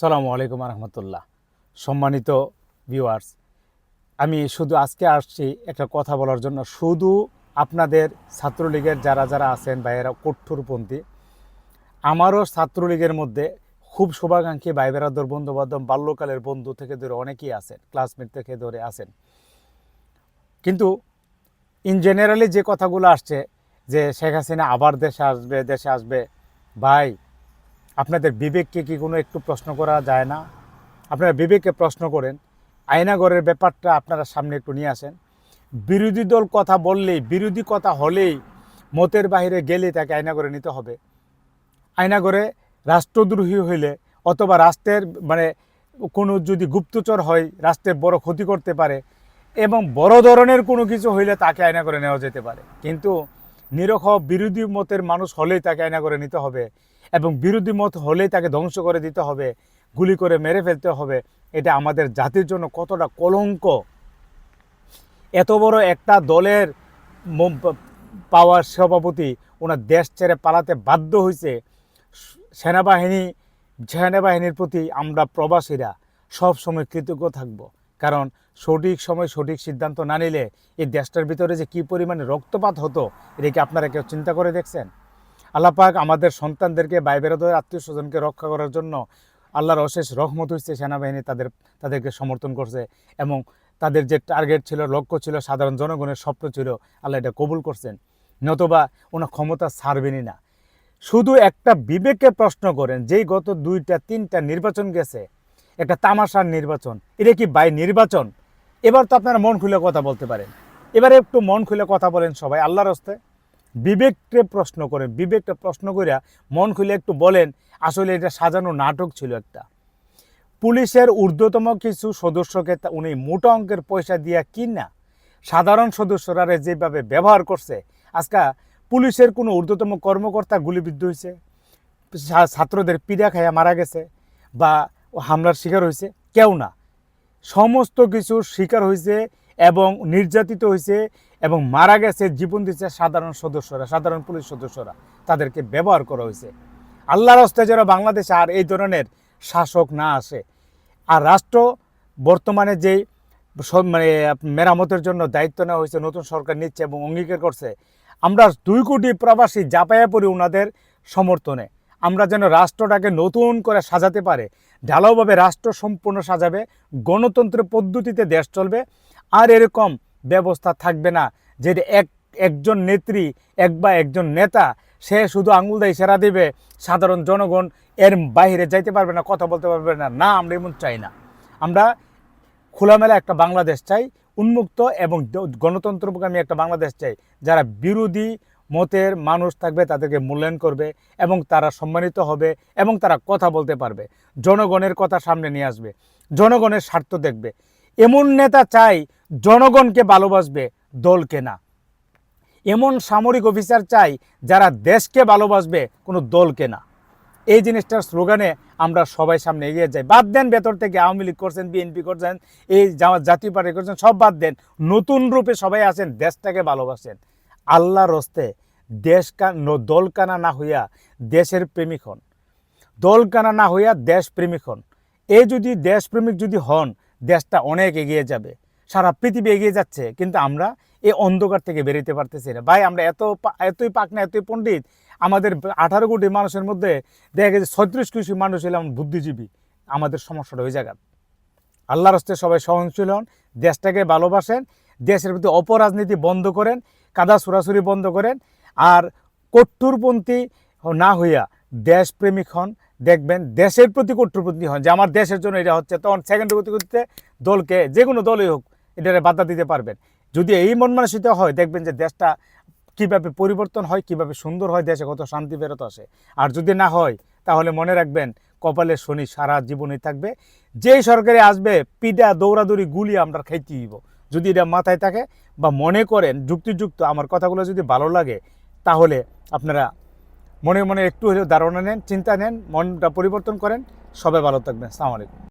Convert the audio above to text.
সালামু আলাইকুম রহমতুল্লাহ সম্মানিত ভিউয়ার্স আমি শুধু আজকে আসছি একটা কথা বলার জন্য। শুধু আপনাদের ছাত্রলীগের যারা যারা আছেন বা এরা কঠোরপন্থী আমারও ছাত্রলীগের মধ্যে খুব শুভাকাঙ্ক্ষী ভাই বেরাদর বন্ধু বান্ধব বাল্যকালের বন্ধু থেকে ধরে অনেকেই আছেন ক্লাসমেট থেকে ধরে আছেন। কিন্তু ইন জেনারেলি যে কথাগুলো আসছে যে শেখ হাসিনা আবার দেশে আসবে দেশে আসবে, ভাই আপনাদের বিবেককে কি কোনো একটু প্রশ্ন করা যায় না? আপনারা বিবেককে প্রশ্ন করেন, আয়নাগরের ব্যাপারটা আপনারা সামনে একটু নিয়ে আসেন। বিরোধী দল কথা বললেই, বিরোধী কথা হলেই মতের বাইরে গেলে তাকে আয়নাগরে নিতে হবে। আয়নাগরে রাষ্ট্রদ্রোহী হইলে অথবা রাষ্ট্রের মানে কোনো যদি গুপ্তচর হয়, রাষ্ট্রের বড় ক্ষতি করতে পারে এবং বড় ধরনের কোনো কিছু হইলে তাকে আয়না করে নেওয়া যেতে পারে। কিন্তু নিরক্ষ বিরোধী মতের মানুষ হলেই তাকে আয়না করে নিতে হবে। এবং বিরোধী মত হলেই তাকে ধ্বংস করে দিতে হবে, গুলি করে মেরে ফেলতে হবে। এটা আমাদের জাতির জন্য কতটা কলঙ্ক। এত বড় একটা দলের পাওয়ার সভাপতি ওনার দেশ ছেড়ে পালাতে বাধ্য হয়েছে সেনাবাহিনী, সেনাবাহিনীর প্রতি আমরা প্রবাসীরা সব সময় কৃতজ্ঞ থাকব। কারণ সঠিক সময় সঠিক সিদ্ধান্ত না নিলে এই দেশটার ভিতরে যে কী পরিমাণে রক্তপাত হতো, এটা কি আপনারা কেউ চিন্তা করে দেখছেন? আল্লাপাক আমাদের সন্তানদেরকে ভাই বেরোদের আত্মীয় স্বজনকে রক্ষা করার জন্য আল্লাহর অশেষ রহমত হচ্ছে সেনাবাহিনী তাদের, তাদেরকে সমর্থন করছে এবং তাদের যে টার্গেট ছিল, লক্ষ্য ছিল, সাধারণ জনগণের স্বপ্ন ছিল, আল্লাহ এটা কবুল করছেন। নতুবা ওনার ক্ষমতা ছাড়বেনই না। শুধু একটা বিবেকে প্রশ্ন করেন, যেই গত দুইটা, তিনটা নির্বাচন গেছে, একটা তামাশার নির্বাচন, এটা কি বাই নির্বাচন? এবার তো আপনারা মন খুলে কথা বলতে পারেন। এবারে একটু মন খুলে কথা বলেন সবাই, আল্লাহর হস্তে। বিবেককে প্রশ্ন করেন। বিবেককে প্রশ্ন করিয়া মন খুলে একটু বলেন, আসলে এটা সাজানো নাটক ছিল একটা। পুলিশের ঊর্ধ্বতম কিছু সদস্যকে উনি মোটা অঙ্কের পয়সা দিয়া কিনা, সাধারণ সদস্যরা যেভাবে ব্যবহার করছে, আজকা পুলিশের কোনো ঊর্ধ্বতম কর্মকর্তা গুলিবিদ্ধ হয়েছে ছাত্রদের পিড়া খাইয়া মারা গেছে বা হামলার শিকার হয়েছে কেউ না। সমস্ত কিছুর শিকার হয়েছে এবং নির্যাতিত হয়েছে এবং মারা গেছে, জীবন দিচ্ছে সাধারণ সদস্যরা, সাধারণ পুলিশ সদস্যরা। তাদেরকে ব্যবহার করা হয়েছে। আল্লাহর হস্তে যেন বাংলাদেশে আর এই ধরনের শাসক না আসে। আর রাষ্ট্র বর্তমানে যেই মানে মেরামতের জন্য দায়িত্ব নেওয়া হয়েছে, নতুন সরকার নিচ্ছে এবং অঙ্গীকার করছে, আমরা দুই কোটি প্রবাসী জাপায়া পড়ি ওনাদের সমর্থনে। আমরা যেন রাষ্ট্রটাকে নতুন করে সাজাতে পারে। ঢালাওভাবে রাষ্ট্র সম্পূর্ণ সাজাবে গণতন্ত্র পদ্ধতিতে দেশ চলবে আর এরকম ব্যবস্থা থাকবে না যে এক, একজন নেত্রী এক বা একজন নেতা, সে শুধু আঙুল দিয়ে সেরা দিবে, সাধারণ জনগণ এর বাইরে যাইতে পারবে না, কথা বলতে পারবে না। না, আমরা এমন চাই না। আমরা খোলামেলা একটা বাংলাদেশ চাই, উন্মুক্ত এবং গণতন্ত্রপ্রগামী একটা বাংলাদেশ চাই, যারা বিরোধী মতের মানুষ থাকবে, তাদেরকে মূল্যায়ন করবে এবং তারা সম্মানিত হবে এবং তারা কথা বলতে পারবে। জনগণের কথা সামনে নিয়ে আসবে। জনগণের স্বার্থ দেখবে। এমন নেতা চাই জনগণকে ভালোবাসবে, দলকে না। এমন সামরিক অফিসার চাই যারা দেশকে ভালোবাসবে, কোনো দলকে না। এই জিনিসটার স্লোগানে আমরা সবাই সামনে এগিয়ে যাই। বাদ দেন ভেতর থেকে আওয়ামী লীগ করছেন, বিএনপি করছেন, এই জাতীয় পার্টি করছেন, সব বাদ দেন। নতুন রূপে সবাই আছেন, দেশটাকে ভালোবাসেন। আল্লাহর হস্তে দেশ দলকানা না হইয়া দেশের প্রেমিক হন। দলকানা না হইয়া দেশ প্রেমিক হন। এই যদি দেশপ্রেমিক যদি হন, দেশটা অনেক এগিয়ে যাবে। সারা পৃথিবী এগিয়ে যাচ্ছে, কিন্তু আমরা এই অন্ধকার থেকে বেরোতে পারতেছি না। ভাই, আমরা এত এতই পাক না, এতই পণ্ডিত, আমাদের আঠারো কোটি মানুষের মধ্যে দেখা গেছে ছত্রিশ কোটি মানুষ হলাম বুদ্ধিজীবী। আমাদের সমস্যাটা ওই জায়গা আল্লাহর হস্তে সবাই সহনশীল হন দেশটাকে ভালোবাসেন, দেশের প্রতি অপরাজনীতি বন্ধ করেন, কাদা সুরাসুরি বন্ধ করেন, আর কট্টুরপন্থী না হইয়া দেশপ্রেমিক হন। দেখবেন দেশের প্রতি কঠোরপন্থী হন, যে আমার দেশের জন্য এটা হচ্ছে। তখন সেকেন্ড গতি করতে দলকে, যে কোনো দলই হোক এটারে বাধা দিতে পারবেন। যদি এই মন মানসিকতা হয়, দেখবেন যে দেশটা কীভাবে পরিবর্তন হয়, কীভাবে সুন্দর হয়, দেশে কত শান্তি ফেরত আসে। আর যদি না হয়, তাহলে মনে রাখবেন, কপালে শনি সারা জীবনই থাকবে। যেই সরকারে আসবে পিডা দৌড়াদৌড়ি গুলি আমরা খাইতে দিব যদি এটা মাথায় থাকে বা মনে করেন, যুক্তিযুক্ত আমার কথাগুলো যদি ভালো লাগে, তাহলে আপনারা মনে মনে একটু হলেও ধারণা নেন, চিন্তা নেন, মনটা পরিবর্তন করেন। সবাই ভালো থাকবেন। সালাম আলাইকুম।